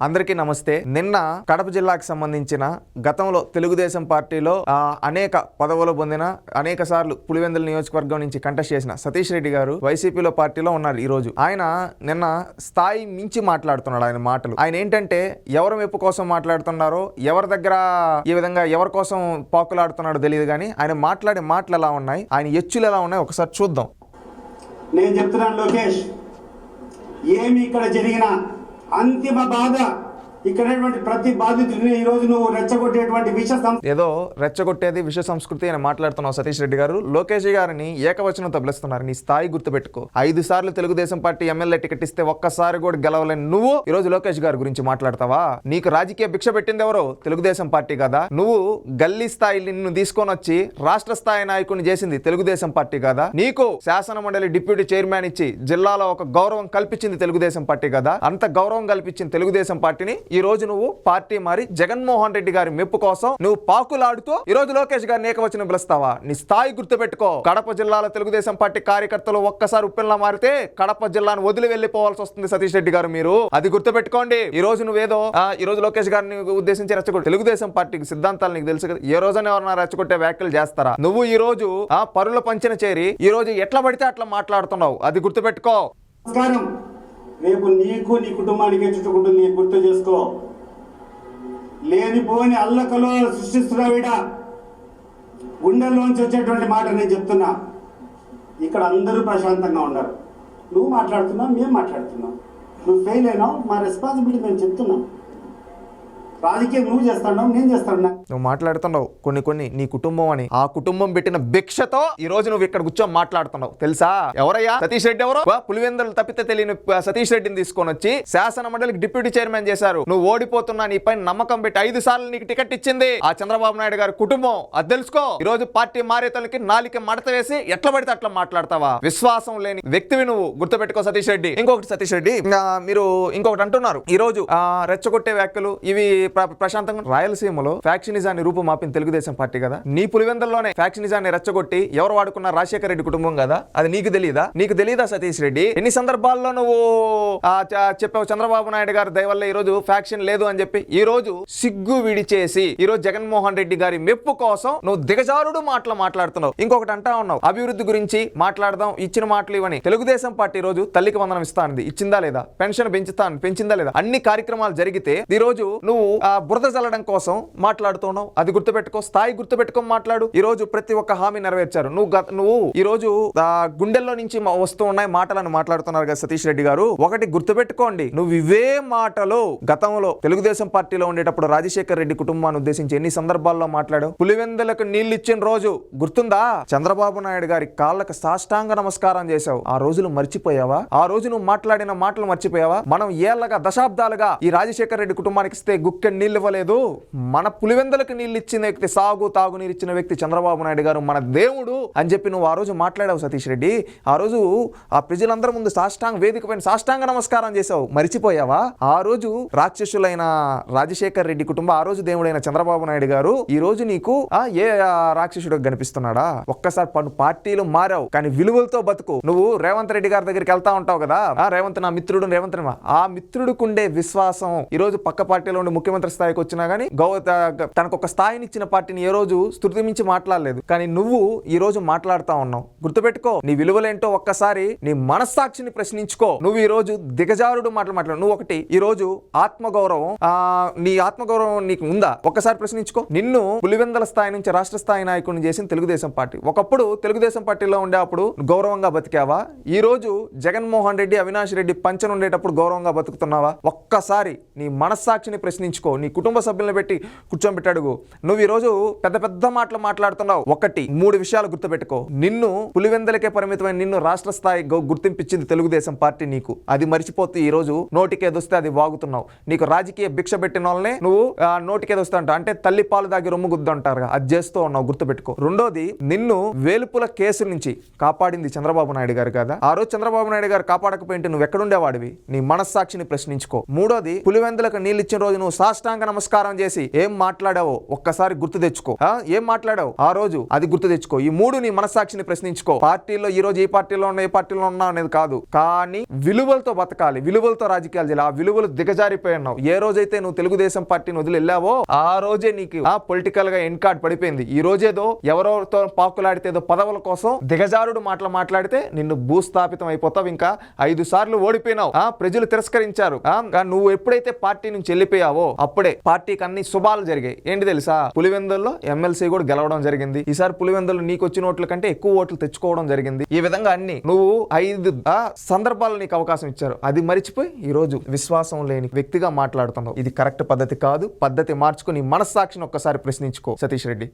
అందరికీ నమస్తే. నిన్న కడప జిల్లాకు సంబంధించిన గతంలో తెలుగుదేశం పార్టీలో అనేక పదవులు పొందిన అనేక సార్లు పులివెందుల నియోజకవర్గం నుంచి కంటెస్ట్ చేసిన సతీష్ రెడ్డి గారు వైసీపీలో పార్టీలో ఉన్నారు ఈ రోజు ఆయన నిన్న స్థాయి మించి మాట్లాడుతున్నాడు ఆయన మాటలు. ఆయన ఏంటంటే ఎవరి మెప్పు కోసం మాట్లాడుతున్నారో ఎవరి దగ్గర ఈ విధంగా ఎవరి కోసం పాకులాడుతున్నాడో తెలియదు కానీ ఆయన మాట్లాడే మాటలు ఎలా ఉన్నాయి ఆయన ఎచ్చులు ఎలా ఉన్నాయి ఒకసారి చూద్దాం. నేను చెప్తున్నాను లోకేష్ ఏమి ఇక్కడ జరిగిన అంతిమ బాధ ఇక్కడ ప్రతి బాధితుడిని ఈ రోజు నువ్వు రెచ్చగొట్టేటువంటి విష ఏదో రెచ్చగొట్టేది విష సంస్కృతి అని మాట్లాడుతున్నావు సతీష్ రెడ్డి గారు. లోకేష్ గారిని ఏకవచనంతో పిలుస్తున్నారు నీ స్థాయి గుర్తుపెట్టుకో. ఐదు సార్లు తెలుగుదేశం పార్టీ ఎమ్మెల్యే టికెట్ ఇస్తే ఒక్కసారి కూడా గెలవలేని నువ్వు ఈ రోజు లోకేష్ గారి గురించి మాట్లాడతావా? నీకు రాజకీయ భిక్ష పెట్టింది ఎవరో? తెలుగుదేశం పార్టీ కదా. నువ్వు గల్లీ స్థాయి నిన్ను తీసుకొని వచ్చి రాష్ట్ర స్థాయి నాయకుడిని చేసింది తెలుగుదేశం పార్టీ కదా. నీకు శాసన మండలి డిప్యూటీ చైర్మన్ ఇచ్చి జిల్లాలో ఒక గౌరవం కల్పించింది తెలుగుదేశం పార్టీ కదా. అంత గౌరవం కల్పించింది తెలుగుదేశం పార్టీని ఈ రోజు నువ్వు పార్టీ మారి జగన్మోహన్ రెడ్డి గారి మెప్పు కోసం నువ్వు పాకులాడుతూ ఈ రోజు లోకేష్ గారిని ఏకవచనం పిలుస్తావా? నీ స్థాయి గుర్తుపెట్టుకో. కడప జిల్లాలో తెలుగుదేశం పార్టీ కార్యకర్తలు ఒక్కసారి ఉప్పెల్లా మారితే కడప జిల్లాను వదిలి వెళ్ళిపోవాల్సి వస్తుంది సతీష్ రెడ్డి గారు మీరు. అది గుర్తుపెట్టుకోండి. ఈ రోజు నువ్వేదో ఆ, ఈ రోజు లోకేష్ గారిని ఉద్దేశించి రెచ్చగొట్టు తెలుగుదేశం పార్టీకి సిద్ధాంతాలు నీకు తెలుసు కదా. ఏ రోజున ఎవరైనా రెచ్చగొట్టే వ్యాఖ్యలు చేస్తారా? నువ్వు ఈ రోజు ఆ పరుల పంచిన చేరి ఈ రోజు ఎట్లా పడితే అట్లా మాట్లాడుతున్నావు? అది గుర్తుపెట్టుకో. రేపు నీకు నీ కుటుంబానికి చుట్టుకుంటుంది గుర్తు చేసుకో. లేనిపోని అల్లకలో సృష్టిస్తున్నావిడ గుండెల్లోంచి వచ్చేటువంటి మాట నేను చెప్తున్నా. ఇక్కడ అందరూ ప్రశాంతంగా ఉన్నారు నువ్వు మాట్లాడుతున్నావు మేము మాట్లాడుతున్నాం. నువ్వు ఫెయిల్ అయినావు మా రెస్పాన్సిబిలిటీ మేము చెప్తున్నాం. రాజకీయం నువ్వు చేస్తాడు నేను చేస్తున్నా నువ్వు మాట్లాడుతున్నావు కొన్ని కొన్ని నీ కుటుంబం అని. ఆ కుటుంబం పెట్టిన భిక్షతో ఈ రోజు నువ్వు ఇక్కడ కూర్చో మాట్లాడుతున్నావు తెలుసా? ఎవరయ్యా? సతీష్ రెడ్డి ఎవరు? పులివెందులు తప్పితే తెలియని సతీష్ రెడ్డిని తీసుకొని వచ్చి శాసన మండలికి డిప్యూటీ చైర్మన్ చేశారు. నువ్వు ఓడిపోతున్నా నీ పైన నమ్మకం పెట్టి ఐదు సార్లు నీకు టికెట్ ఇచ్చింది. ఆ చంద్రబాబు నాయుడు గారి కుటుంబం. అది తెలుసుకో. ఈ రోజు పార్టీ మారేతలకి నాలిక మడత వేసి ఎట్లా పడితే అట్లా మాట్లాడతావా? విశ్వాసం లేని వ్యక్తివి నువ్వు. గుర్తుపెట్టుకో సతీష్ రెడ్డి. ఇంకొకటి సతీష్ రెడ్డి. మీరు ఇంకొకటి అంటున్నారు. ఈ రోజు ఆ, రెచ్చగొట్టే వ్యాఖ్యలు ఇవి ప్రశాంతంగా రాయలసీమలో ఫ్యాక్షనిజాన్ని రూపుమాపిన తెలుగుదేశం పార్టీ కదా? నీ పులివెందుల్లోనే ఫ్యాక్షనిజాన్ని రెచ్చగొట్టి ఎవరు వాడుకున్న రాజశేఖర రెడ్డి కుటుంబం కదా? అది నీకు తెలియదా నీకు తెలియదా సతీష్ రెడ్డి? ఎన్ని సందర్భాల్లో నువ్వు ఆ, చెప్పావు చంద్రబాబు నాయుడు గారి దయవల్ల ఈ రోజు ఫ్యాక్షన్ లేదు అని చెప్పి ఈ రోజు సిగ్గు విడిచేసి ఈ రోజు జగన్మోహన్ రెడ్డి గారి మెప్పు కోసం నువ్వు దిగజారుడు మాటలు మాట్లాడుతున్నావు. ఇంకొకటి అంటా ఉన్నావు. అభివృద్ధి గురించి మాట్లాడదాం ఇచ్చిన మాటలు ఇవని తెలుగుదేశం పార్టీ రోజు తల్లికి వందనం ఇస్తానంది ఇచ్చిందా లేదా? పెన్షన్ పెంచుతాను పెంచిందా లేదా? అన్ని కార్యక్రమాలు జరిగితే ఈ రోజు నువ్వు బురద చల్లడం కోసం మాట్లాడుతున్నావు. అది గుర్తుపెట్టుకో స్థాయి గుర్తుపెట్టుకో మాట్లాడు. ఈ రోజు ప్రతి ఒక్క హామీ నెరవేర్చారు. నువ్వు నువ్వు ఈ రోజు గుండెల్లో నుంచి వస్తూ ఉన్నాయి మాటలను మాట్లాడుతున్నారు కదా సతీష్ రెడ్డి గారు. ఒకటి గుర్తుపెట్టుకోండి. నువ్వు ఇవే మాటలు గతంలో తెలుగుదేశం పార్టీలో ఉండేటప్పుడు రాజశేఖర్ రెడ్డి కుటుంబాన్ని ఉద్దేశించి ఎన్ని సందర్భాల్లో మాట్లాడు పులివెందులకు నీళ్ళు ఇచ్చిన రోజు గుర్తుందా? చంద్రబాబు నాయుడు గారి కాళ్ళకు సాష్టాంగ నమస్కారం చేశావు. ఆ రోజులు మర్చిపోయావా? ఆ రోజు నువ్వు మాట్లాడిన మాటలు మర్చిపోయావా? మనం ఏళ్ళగా దశాబ్దాలుగా ఈ రాజశేఖర్ రెడ్డి కుటుంబానికి ఇస్తే గుక్కె నీళ్ళు ఇవ్వలేదు మన పులివెందులకు నీళ్ళు ఇచ్చిన వ్యక్తి సాగు తాగునీరు ఇచ్చిన వ్యక్తి చంద్రబాబు నాయుడు గారు మన దేవుడు అని చెప్పి నువ్వు ఆ రోజు మాట్లాడావు సతీష్ రెడ్డి. ఆ రోజు ఆ ప్రజలందరి ముందు సాష్టాంగ వేదిక పైన సాష్టాంగ నమస్కారం చేశావు. మరిచిపోయావా? ఆ రోజు రాక్షసులైన రాజశేఖర్ రెడ్డి కుటుంబం ఆ రోజు దేవుడైన చంద్రబాబు నాయుడు గారు ఈ రోజు నీకు ఆ ఏ రాక్షసుడు కనిపిస్తున్నాడా? ఒక్కసారి పన్ను పార్టీలు మారావు కానీ విలువలతో బతుకు. నువ్వు రేవంత్ రెడ్డి గారి దగ్గరికి వెళ్తా ఉంటావు కదా? ఆ రేవంత్ నా మిత్రుడు రేవంత్ ఆ మా- ఆ విశ్వాసం ఈ రోజు పక్క పార్టీలో ఉండే ముఖ్యమంత్రి స్థాయికి వచ్చినా గానీ గౌ తనకు ఒక స్థాయిని ఇచ్చిన పార్టీని ఏ రోజు స్థుతి మించి మాట్లాడలేదు. కానీ నువ్వు ఈ రోజు మాట్లాడుతా ఉన్నావు. గుర్తుపెట్టుకో నీ విలువలేంటో ఒక్కసారి నీ మనస్సాక్షిని ప్రశ్నించుకో. నువ్వు ఈ రోజు దిగజారుడు మాటలు మాట్లాడు నువ్వు ఒకటి ఈ రోజు ఆత్మగౌరవం ఆ నీ ఆత్మగౌరవం నీకు ఉందా? ఒక్కసారి ప్రశ్నించుకో. నిన్ను పులివెందల స్థాయి నుంచి రాష్ట్ర స్థాయి నాయకుడిని చేసిన తెలుగుదేశం పార్టీ. ఒకప్పుడు తెలుగుదేశం పార్టీలో ఉండే అప్పుడు గౌరవంగా బతికావా? ఈ రోజు జగన్మోహన్ రెడ్డి అవినాష్ రెడ్డి పంచన ఉండేటప్పుడు గౌరవంగా బతుకుతున్నావా? ఒక్కసారి నీ మనస్సాక్షిని ప్రశ్నించుకో. నీ కుటుంబ సభ్యులను పెట్టి కూర్చోబెట్టడుగు. నువ్వు ఈ రోజు పెద్ద పెద్ద మాటలు మాట్లాడుతున్నావు. ఒకటి మూడు విషయాలు గుర్తుపెట్టుకో. నిన్ను పులివెందలకే పరిమితమైన నిన్ను రాష్ట్ర స్థాయి గుర్తింపించింది తెలుగుదేశం పార్టీ నీకు. అది మరిచిపోతే ఈ రోజు నోటికేదొస్తే అది వాగుతున్నావు. నీకు రాజకీయ భిక్ష పెట్టిన వాళ్ళనే నువ్వు ఆ, నోటికేదొస్తా అంటావు. అంటే తల్లి పాలు దాగి రొమ్ము గుద్దంటారు అది చేస్తూ ఉన్నావు గుర్తుపెట్టుకో. రెండోది నిన్ను వేలుపుల కేసు నుంచి కాపాడింది చంద్రబాబు నాయుడు గారు కదా? ఆ రోజు చంద్రబాబు నాయుడు గారు కాపాడకపోయింటే నువ్వు ఎక్కడుండేవాడివి? నీ మనస్సాక్షిని ప్రశ్నించుకో. మూడోది పులివెందులకు నీళ్ళు ఇచ్చిన రోజు నువ్వు సాష్టాంగ నమస్కారం చేసి ఏం మాట్లాడావో ఒక్కసారి గుర్తు తెచ్చుకో. ఏం మాట్లాడావు? ఆ రోజు అది గుర్తు తెచ్చుకో. ఈ మూడు నీ మనస్సాక్షిని ప్రశ్నించుకో. పార్టీలో ఈ రోజు ఈ పార్టీలో ఉన్నా ఏ పార్టీలో ఉన్నా అనేది కాదు. కానీ విలువలతో బతకాలి విలువలతో రాజకీయాలు చేయాలి. ఆ విలువలు దిగజారిపోయి ఉన్నావు. ఏ రోజైతే నువ్వు తెలుగుదేశం పార్టీని వదిలి వెళ్ళావో ఆ రోజే నీకు ఆ పొలిటికల్గా ఎన్ కార్డ్ పడిపోయింది. ఈ రోజేదో ఎవరోతో పాకులాడితే ఏదో పదవుల కోసం దిగజారుడు మాటలు మాట్లాడితే నిన్ను భూస్థాపితం అయిపోతావు. ఇంకా ఐదు సార్లు ఓడిపోయినావు. ఆ? ప్రజలు తిరస్కరించారు. నువ్వు ఎప్పుడైతే పార్టీ నుంచి వెళ్ళిపోయావో అప్పుడే పార్టీకి అన్ని శుభాలు జరిగాయి. ఏంటి తెలుసా? పులివెందుల్లో ఎమ్మెల్సీ కూడా గెలవడం జరిగింది. ఈసారి పులివెందులు నీకు వచ్చిన ఓట్ల కంటే ఎక్కువ ఓట్లు తెచ్చుకోవడం జరిగింది. ఈ విధంగా అన్ని నువ్వు ఐదు సందర్భాలు నీకు అవకాశం ఇచ్చారు. అది మరిచిపోయి ఈ రోజు విశ్వాసం లేని వ్యక్తిగా మాట్లాడుతున్నావు. ఇది కరెక్ట్ పద్ధతి కాదు. పద్ధతి మార్చుకుని మనస్సాక్షిని ఒక్కసారి ప్రశ్నించుకో. సతీష్ రెడ్డి.